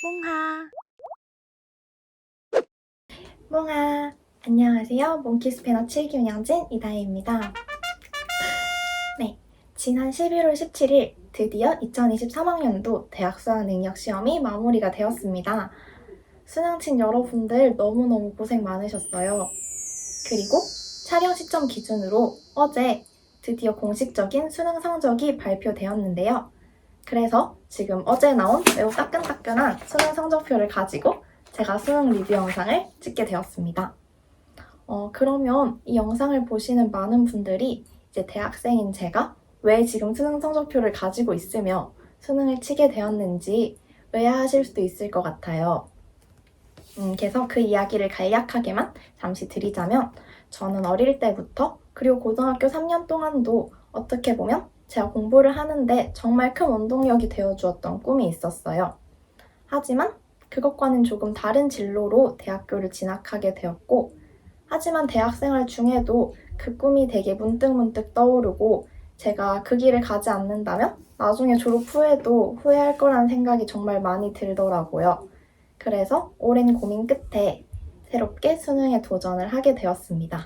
몽하. 몽하. 안녕하세요. 몽키 스패너 7기 운영진 이다혜입니다. 네 지난 11월 17일 드디어 2023학년도 대학 수학 능력 시험이 마무리가 되었습니다. 수능친 여러분들 너무너무 고생 많으셨어요. 그리고 촬영 시점 기준으로 어제 드디어 공식적인 수능 성적이 발표되었는데요 그래서 지금 어제 나온 매우 따끈따끈한 수능 성적표를 가지고 제가 수능 리뷰 영상을 찍게 되었습니다. 어, 그러면 이 영상을 보시는 많은 분들이 이제 대학생인 제가 왜 지금 수능 성적표를 가지고 있으며 수능을 치게 되었는지 의아하실 수도 있을 것 같아요. 음, 그래서 그 이야기를 간략하게만 잠시 드리자면 저는 어릴 때부터 그리고 고등학교 3년 동안도 어떻게 보면 제가 공부를 하는데 정말 큰 원동력이 되어주었던 꿈이 있었어요. 하지만 그것과는 조금 다른 진로로 대학교를 진학하게 되었고, 하지만 대학생활 중에도 그 꿈이 되게 문득문득 떠오르고, 제가 그 길을 가지 않는다면 나중에 졸업 후에도 후회할 거라는 생각이 정말 많이 들더라고요. 그래서 오랜 고민 끝에 새롭게 수능에 도전을 하게 되었습니다.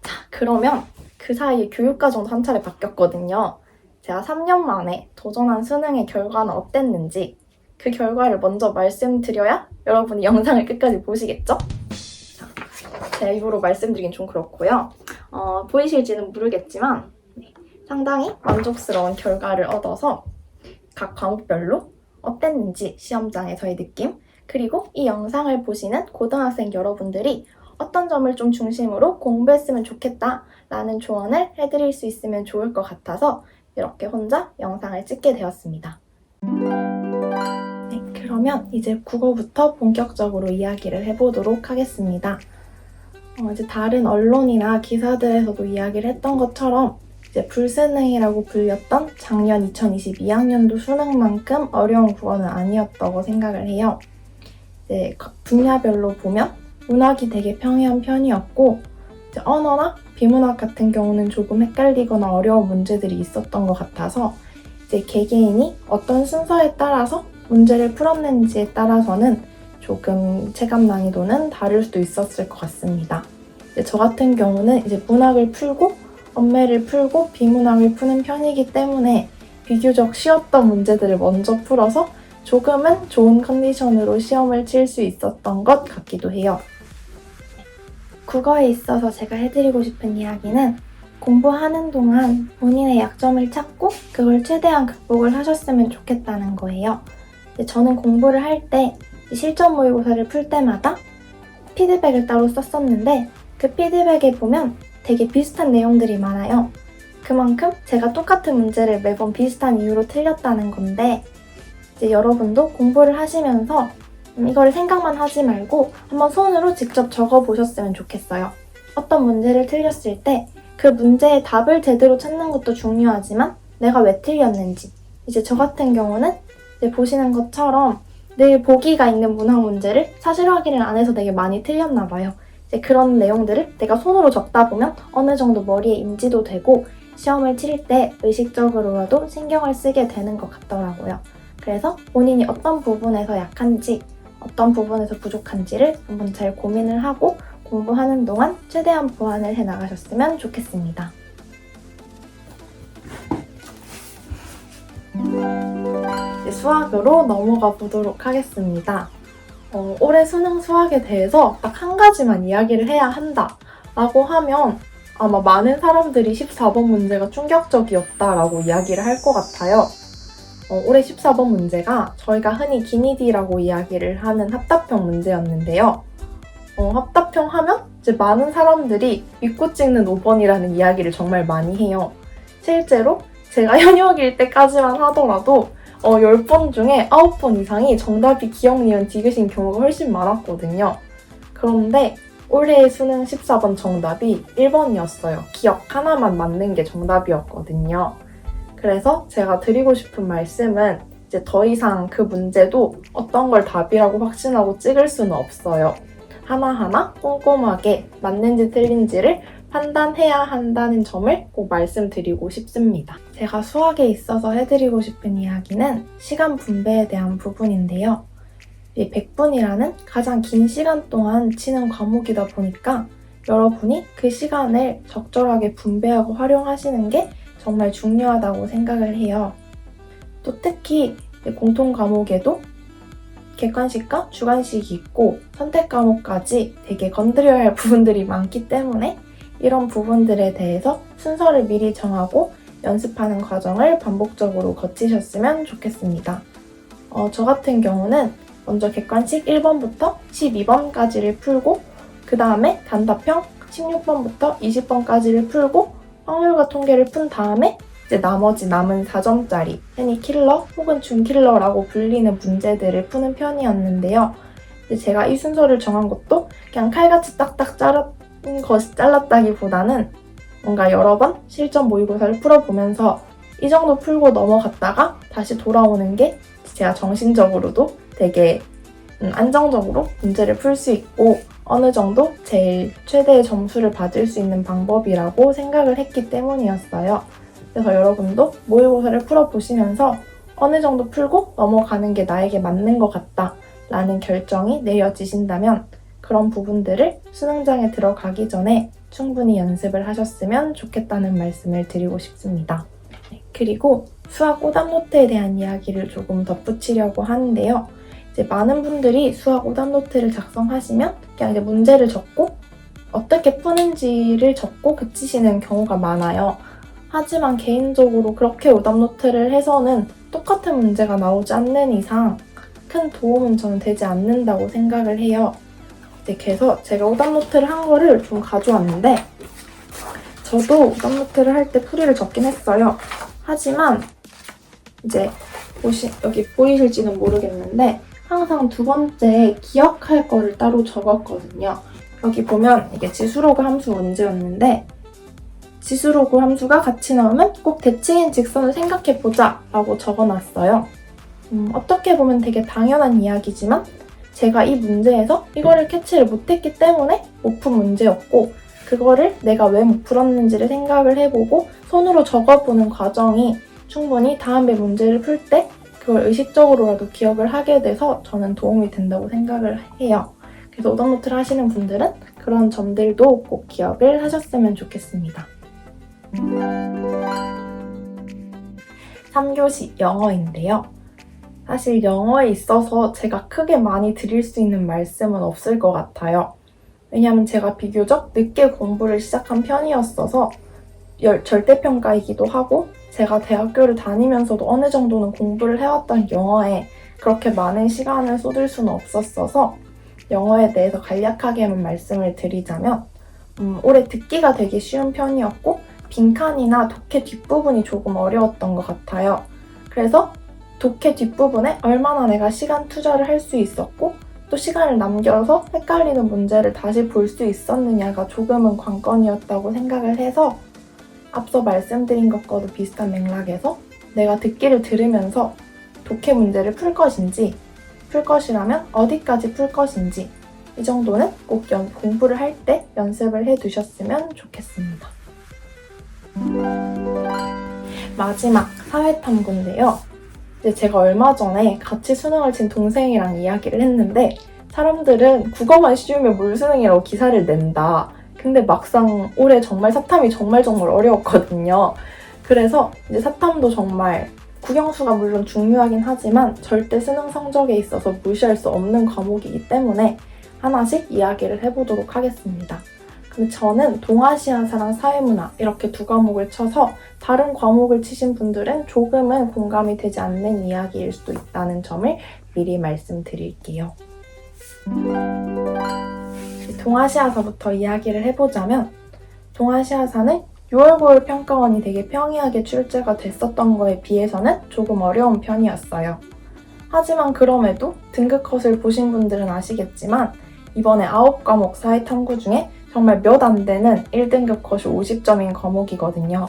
자, 그러면 그 사이에 교육과정도 한 차례 바뀌었거든요. 제가 3년 만에 도전한 수능의 결과는 어땠는지 그 결과를 먼저 말씀드려야 여러분이 영상을 끝까지 보시겠죠? 자, 제 입으로 말씀드리긴 좀 그렇고요. 어, 보이실지는 모르겠지만 네, 상당히 만족스러운 결과를 얻어서 각 과목별로 어땠는지 시험장에서의 느낌 그리고 이 영상을 보시는 고등학생 여러분들이 어떤 점을 좀 중심으로 공부했으면 좋겠다라는 조언을 해드릴 수 있으면 좋을 것 같아서 이렇게 혼자 영상을 찍게 되었습니다. 네, 그러면 이제 국어부터 본격적으로 이야기를 해보도록 하겠습니다. 어, 이제 다른 언론이나 기사들에서도 이야기를 했던 것처럼 이제 불수능이라고 불렸던 작년 2022학년도 수능만큼 어려운 국어는 아니었다고 생각을 해요. 이제 각 분야별로 보면 문학이 되게 평이한 편이었고 언어나 비문학 같은 경우는 조금 헷갈리거나 어려운 문제들이 있었던 것 같아서 이제 개개인이 어떤 순서에 따라서 문제를 풀었는지에 따라서는 조금 체감 난이도는 다를 수도 있었을 것 같습니다. 저 같은 경우는 이제 문학을 풀고 언매를 풀고 비문학을 푸는 편이기 때문에 비교적 쉬웠던 문제들을 먼저 풀어서 조금은 좋은 컨디션으로 시험을 칠 수 있었던 것 같기도 해요. 국어에 있어서 제가 해드리고 싶은 이야기는 공부하는 동안 본인의 약점을 찾고 그걸 최대한 극복을 하셨으면 좋겠다는 거예요. 저는 공부를 할 때 실전 모의고사를 풀 때마다 피드백을 따로 썼었는데 그 피드백에 보면 되게 비슷한 내용들이 많아요. 그만큼 제가 똑같은 문제를 매번 비슷한 이유로 틀렸다는 건데 이제 여러분도 공부를 하시면서 음, 이걸 생각만 하지 말고 한번 손으로 직접 적어 보셨으면 좋겠어요. 어떤 문제를 틀렸을 때 그 문제의 답을 제대로 찾는 것도 중요하지만 내가 왜 틀렸는지 이제 저 같은 경우는 이제 보시는 것처럼 늘 보기가 있는 문학 문제를 사실 확인을 안 해서 되게 많이 틀렸나 봐요. 이제 그런 내용들을 내가 손으로 적다 보면 어느 정도 머리에 인지도 되고 시험을 치를 때 의식적으로라도 신경을 쓰게 되는 것 같더라고요. 그래서 본인이 어떤 부분에서 약한지 어떤 부분에서 부족한지를 한번 잘 고민을 하고 공부하는 동안 최대한 보완을 해 나가셨으면 좋겠습니다. 수학으로 넘어가 보도록 하겠습니다. 어, 올해 수능 수학에 대해서 딱 한 가지만 이야기를 해야 한다 라고 하면 아마 많은 사람들이 14번 문제가 충격적이었다라고 이야기를 할 것 같아요. 어, 올해 14번 문제가 저희가 흔히 기니디라고 이야기를 하는 합답형 문제였는데요. 어, 합답형 하면 이제 많은 사람들이 믿고 찍는 5번이라는 이야기를 정말 많이 해요. 실제로 제가 현역일 때까지만 하더라도 어, 10번 중에 9번 이상이 정답이 기억, 니은, 디귿인 경우가 훨씬 많았거든요. 그런데 올해의 수능 14번 정답이 1번이었어요. 기억 하나만 맞는 게 정답이었거든요. 그래서 제가 드리고 싶은 말씀은 이제 더 이상 그 문제도 어떤 걸 답이라고 확신하고 찍을 수는 없어요. 하나하나 꼼꼼하게 맞는지 틀린지를 판단해야 한다는 점을 꼭 말씀드리고 싶습니다. 제가 수학에 있어서 해드리고 싶은 이야기는 시간 분배에 대한 부분인데요. 이 100분이라는 가장 긴 시간 동안 치는 과목이다 보니까 여러분이 그 시간을 적절하게 분배하고 활용하시는 게 정말 중요하다고 생각을 해요. 또 특히 공통 과목에도 객관식과 주관식이 있고 선택 과목까지 되게 건드려야 할 부분들이 많기 때문에 이런 부분들에 대해서 순서를 미리 정하고 연습하는 과정을 반복적으로 거치셨으면 좋겠습니다. 어, 저 같은 경우는 먼저 객관식 1번부터 12번까지를 풀고 그 다음에 단답형 16번부터 20번까지를 풀고 확률과 통계를 푼 다음에 이제 나머지 남은 4점짜리 흔히 킬러 혹은 준킬러라고 불리는 문제들을 푸는 편이었는데요. 제가 이 순서를 정한 것도 그냥 칼같이 딱딱 자른 것이 잘랐다기보다는 뭔가 여러 번 실전 모의고사를 풀어보면서 이 정도 풀고 넘어갔다가 다시 돌아오는 게 제가 정신적으로도 되게 음, 안정적으로 문제를 풀 수 있고 어느 정도 제일 최대의 점수를 받을 수 있는 방법이라고 생각을 했기 때문이었어요. 그래서 여러분도 모의고사를 풀어보시면서 어느 정도 풀고 넘어가는 게 나에게 맞는 것 같다 라는 결정이 내려지신다면 그런 부분들을 수능장에 들어가기 전에 충분히 연습을 하셨으면 좋겠다는 말씀을 드리고 싶습니다. 네, 그리고 수학 오답 노트에 대한 이야기를 조금 덧붙이려고 하는데요. 이제 많은 분들이 수학 오답 노트를 작성하시면 그냥 이제 문제를 적고 어떻게 푸는지를 적고 그치시는 경우가 많아요. 하지만 개인적으로 그렇게 오답 노트를 해서는 똑같은 문제가 나오지 않는 이상 큰 도움은 저는 되지 않는다고 생각을 해요. 이제 그래서 제가 오답 노트를 한 거를 좀 가져왔는데 저도 오답 노트를 할 때 풀이를 적긴 했어요. 하지만 이제 보시 여기 보이실지는 모르겠는데 항상 두 번째 기억할 거를 따로 적었거든요. 여기 보면 이게 지수로그 함수 문제였는데 지수로그 함수가 같이 나오면 꼭 대칭인 직선을 생각해보자 라고 적어놨어요. 음, 어떻게 보면 되게 당연한 이야기지만 제가 이 문제에서 이거를 캐치를 못했기 때문에 못 푼 문제였고 그거를 내가 왜 못 풀었는지를 생각을 해보고 손으로 적어보는 과정이 충분히 다음에 문제를 풀 때 그걸 의식적으로라도 기억을 하게 돼서 저는 도움이 된다고 생각을 해요. 그래서 오답노트를 하시는 분들은 그런 점들도 꼭 기억을 하셨으면 좋겠습니다. 3교시 영어인데요. 사실 영어에 있어서 제가 크게 많이 드릴 수 있는 말씀은 없을 것 같아요. 왜냐하면 제가 비교적 늦게 공부를 시작한 편이었어서 열- 절대평가이기도 하고 제가 대학교를 다니면서도 어느 정도는 공부를 해왔던 영어에 그렇게 많은 시간을 쏟을 수는 없었어서 영어에 대해서 간략하게만 말씀을 드리자면 음, 올해 듣기가 되게 쉬운 편이었고 빈칸이나 독해 뒷부분이 조금 어려웠던 것 같아요. 그래서 독해 뒷부분에 얼마나 내가 시간 투자를 할 수 있었고 또 시간을 남겨서 헷갈리는 문제를 다시 볼 수 있었느냐가 조금은 관건이었다고 생각을 해서 앞서 말씀드린 것과도 비슷한 맥락에서 내가 듣기를 들으면서 독해 문제를 풀 것인지 풀 것이라면 어디까지 풀 것인지 이 정도는 꼭 연- 공부를 할 때 연습을 해 두셨으면 좋겠습니다. 마지막 사회탐구인데요. 이제 제가 얼마 전에 같이 수능을 친 동생이랑 이야기를 했는데 사람들은 국어만 쉬우면 물수능이라고 기사를 낸다. 근데 막상 올해 정말 사탐이 정말 정말 어려웠거든요. 그래서 이제 사탐도 정말 국영수가 물론 중요하긴 하지만 절대 수능 성적에 있어서 무시할 수 없는 과목이기 때문에 하나씩 이야기를 해보도록 하겠습니다. 근데 저는 동아시아사랑 사회문화 이렇게 두 과목을 쳐서 다른 과목을 치신 분들은 조금은 공감이 되지 않는 이야기일 수도 있다는 점을 미리 말씀드릴게요. 동아시아사부터 이야기를 해보자면 동아시아사는 6월 9월 평가원이 되게 평이하게 출제가 됐었던 거에 비해서는 조금 어려운 편이었어요. 하지만 그럼에도 등급 컷을 보신 분들은 아시겠지만 이번에 9과목 사회 탐구 중에 정말 몇 안 되는 1등급 컷이 50점인 과목이거든요.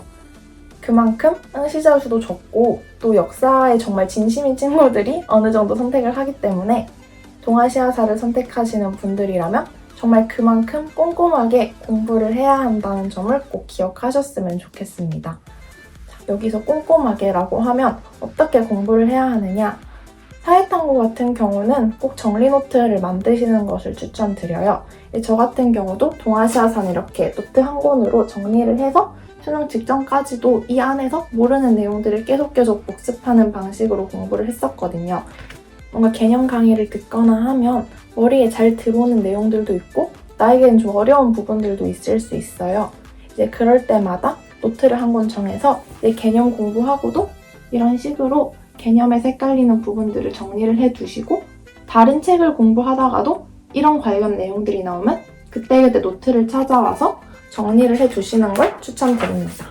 그만큼 응시자 수도 적고 또 역사에 정말 진심인 친구들이 어느 정도 선택을 하기 때문에 동아시아사를 선택하시는 분들이라면 정말 그만큼 꼼꼼하게 공부를 해야 한다는 점을 꼭 기억하셨으면 좋겠습니다. 자, 여기서 꼼꼼하게라고 하면 어떻게 공부를 해야 하느냐? 사회탐구 같은 경우는 꼭 정리 노트를 만드시는 것을 추천드려요. 저 같은 경우도 동아시아산 이렇게 노트 한 권으로 정리를 해서 수능 직전까지도 이 안에서 모르는 내용들을 계속 계속 복습하는 방식으로 공부를 했었거든요. 뭔가 개념 강의를 듣거나 하면 머리에 잘 들어오는 내용들도 있고 나에겐 좀 어려운 부분들도 있을 수 있어요. 이제 그럴 때마다 노트를 한 권 정해서 내 개념 공부하고도 이런 식으로 개념에 헷갈리는 부분들을 정리를 해 두시고 다른 책을 공부하다가도 이런 관련 내용들이 나오면 그때그때 노트를 찾아와서 정리를 해 두시는 걸 추천드립니다.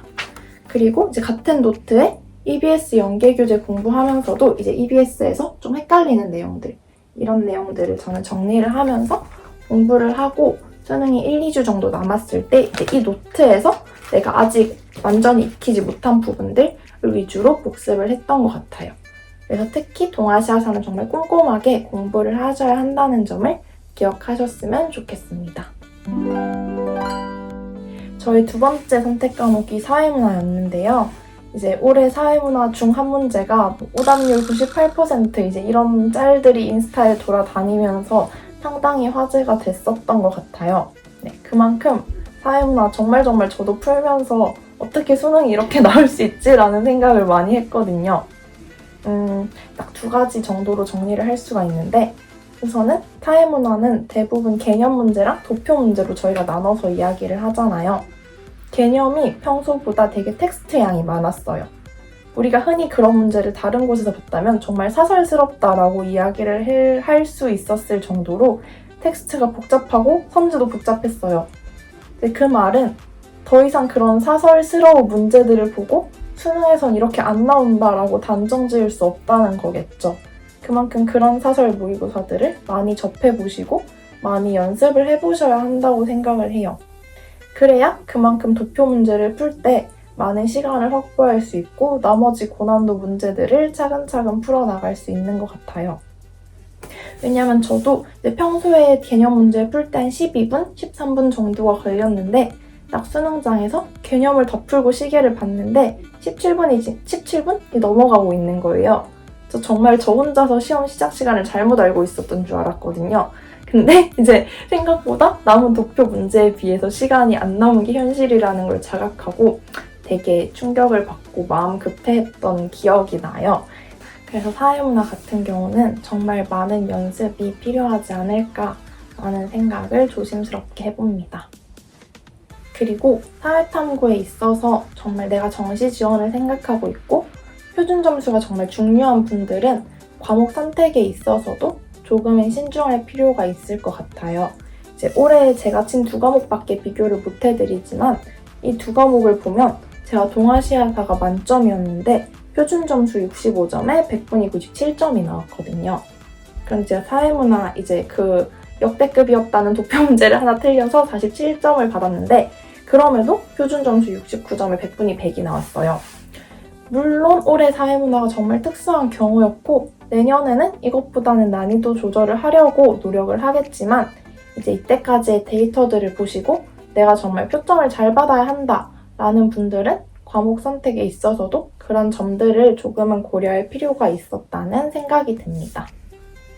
그리고 이제 같은 노트에 EBS 연계 교재 공부하면서도 이제 EBS에서 좀 헷갈리는 내용들 이런 내용들을 저는 정리를 하면서 공부를 하고 수능이 1, 2주 정도 남았을 때 이 노트에서 내가 아직 완전히 익히지 못한 부분들 위주로 복습을 했던 것 같아요. 그래서 특히 동아시아사는 정말 꼼꼼하게 공부를 하셔야 한다는 점을 기억하셨으면 좋겠습니다. 저희 두 번째 선택 과목이 사회문화였는데요. 이제 올해 사회문화 중 한 문제가 뭐 오답률 98% 이제 이런 짤들이 인스타에 돌아다니면서 상당히 화제가 됐었던 것 같아요. 네, 그만큼 사회문화 정말 정말 저도 풀면서 어떻게 수능이 이렇게 나올 수 있지라는 생각을 많이 했거든요. 음, 딱 두 가지 정도로 정리를 할 수가 있는데 우선은 사회문화는 대부분 개념 문제랑 도표 문제로 저희가 나눠서 이야기를 하잖아요. 개념이 평소보다 되게 텍스트 양이 많았어요. 우리가 흔히 그런 문제를 다른 곳에서 봤다면 정말 사설스럽다라고 이야기를 할 수 있었을 정도로 텍스트가 복잡하고 선지도 복잡했어요. 그 말은 더 이상 그런 사설스러운 문제들을 보고 수능에선 이렇게 안 나온다라고 단정 지을 수 없다는 거겠죠. 그만큼 그런 사설 모의고사들을 많이 접해보시고 많이 연습을 해보셔야 한다고 생각을 해요. 그래야 그만큼 도표 문제를 풀 때 많은 시간을 확보할 수 있고 나머지 고난도 문제들을 차근차근 풀어나갈 수 있는 것 같아요. 왜냐면 저도 평소에 개념 문제 풀때한 12분, 13분 정도가 걸렸는데 딱 수능장에서 개념을 더 풀고 시계를 봤는데 17분이 17분이 넘어가고 있는 거예요. 저 정말 저 혼자서 시험 시작 시간을 잘못 알고 있었던 줄 알았거든요. 근데 이제 생각보다 남은 도표 문제에 비해서 시간이 안 남은 게 현실이라는 걸 자각하고 되게 충격을 받고 마음 급해했던 기억이 나요. 그래서 사회문화 같은 경우는 정말 많은 연습이 필요하지 않을까라는 생각을 조심스럽게 해봅니다. 그리고 사회탐구에 있어서 정말 내가 정시 지원을 생각하고 있고 표준 점수가 정말 중요한 분들은 과목 선택에 있어서도 조금은 신중할 필요가 있을 것 같아요. 이제 올해 제가 친 두 과목밖에 비교를 못 해드리지만 이 두 과목을 보면 제가 동아시아사가 만점이었는데 표준 점수 65점에 100분이 97점이 나왔거든요. 그럼 제가 사회문화 이제 그 역대급이었다는 도표 문제를 하나 틀려서 47점을 받았는데 그럼에도 표준 점수 69점에 100분이 100이 나왔어요. 물론 올해 사회문화가 정말 특수한 경우였고 내년에는 이것보다는 난이도 조절을 하려고 노력을 하겠지만 이제 이때까지의 데이터들을 보시고 내가 정말 표점을 잘 받아야 한다 라는 분들은 과목 선택에 있어서도 그런 점들을 조금은 고려할 필요가 있었다는 생각이 듭니다.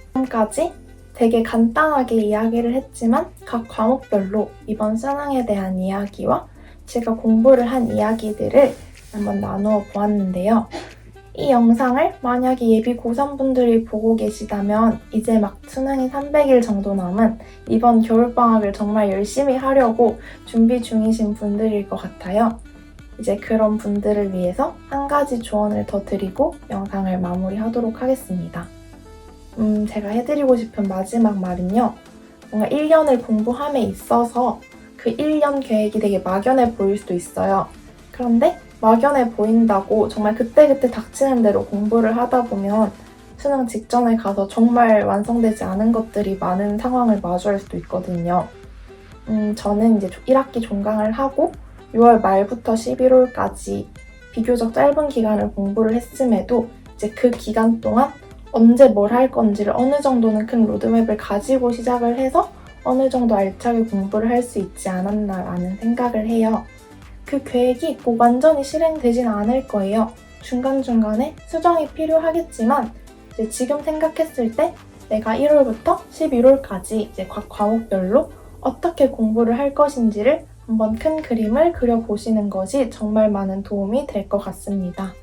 지금까지 되게 간단하게 이야기를 했지만 각 과목별로 이번 수능에 대한 이야기와 제가 공부를 한 이야기들을 한번 나누어 보았는데요. 이 영상을 만약에 예비 고3분들이 보고 계시다면 이제 막 수능이 300일 정도 남은 이번 겨울방학을 정말 열심히 하려고 준비 중이신 분들일 것 같아요. 이제 그런 분들을 위해서 한 가지 조언을 더 드리고 영상을 마무리하도록 하겠습니다. 음, 제가 해드리고 싶은 마지막 말은요. 뭔가 1년을 공부함에 있어서 그 1년 계획이 되게 막연해 보일 수도 있어요. 그런데 막연해 보인다고 정말 그때그때 닥치는 대로 공부를 하다 보면 수능 직전에 가서 정말 완성되지 않은 것들이 많은 상황을 마주할 수도 있거든요. 음, 저는 이제 1학기 종강을 하고 6월 말부터 11월까지 비교적 짧은 기간을 공부를 했음에도 이제 그 기간 동안 언제 뭘 할 건지를 어느 정도는 큰 로드맵을 가지고 시작을 해서 어느 정도 알차게 공부를 할 수 있지 않았나라는 생각을 해요. 그 계획이 꼭 완전히 실행되진 않을 거예요. 중간중간에 수정이 필요하겠지만 이제 지금 생각했을 때 내가 1월부터 11월까지 이제 각 과목별로 어떻게 공부를 할 것인지를 한번 큰 그림을 그려보시는 것이 정말 많은 도움이 될 것 같습니다.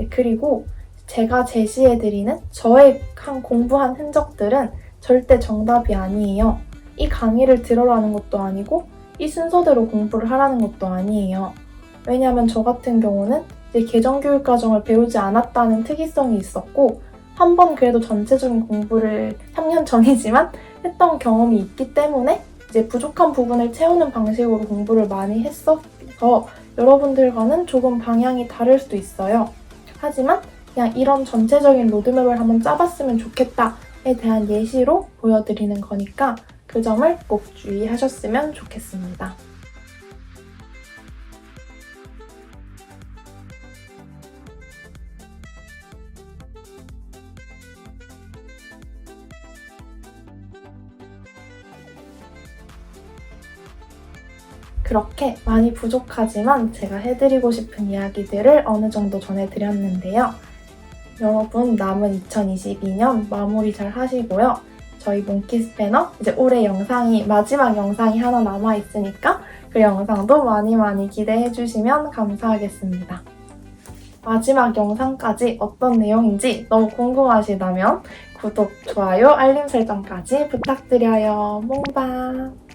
네, 그리고 제가 제시해드리는 저의 한 공부한 흔적들은 절대 정답이 아니에요. 이 강의를 들어라는 것도 아니고 이 순서대로 공부를 하라는 것도 아니에요. 왜냐하면 저 같은 경우는 이제 개정교육 과정을 배우지 않았다는 특이성이 있었고 한 번 그래도 전체적인 공부를 3년 전이지만 했던 경험이 있기 때문에 이제 부족한 부분을 채우는 방식으로 공부를 많이 했어서 여러분들과는 조금 방향이 다를 수도 있어요. 하지만 그냥 이런 전체적인 로드맵을 한번 짜봤으면 좋겠다에 대한 예시로 보여드리는 거니까 그 점을 꼭 주의하셨으면 좋겠습니다. 그렇게 많이 부족하지만 제가 해드리고 싶은 이야기들을 어느 정도 전해드렸는데요. 여러분 남은 2022년 마무리 잘 하시고요. 저희 몽키 스 패너 이제 올해 영상이 마지막 영상이 하나 남아 있으니까 그 영상도 많이 많이 기대해 주시면 감사하겠습니다. 마지막 영상까지 어떤 내용인지 너무 궁금하시다면 구독, 좋아요, 알림 설정까지 부탁드려요. 몽바!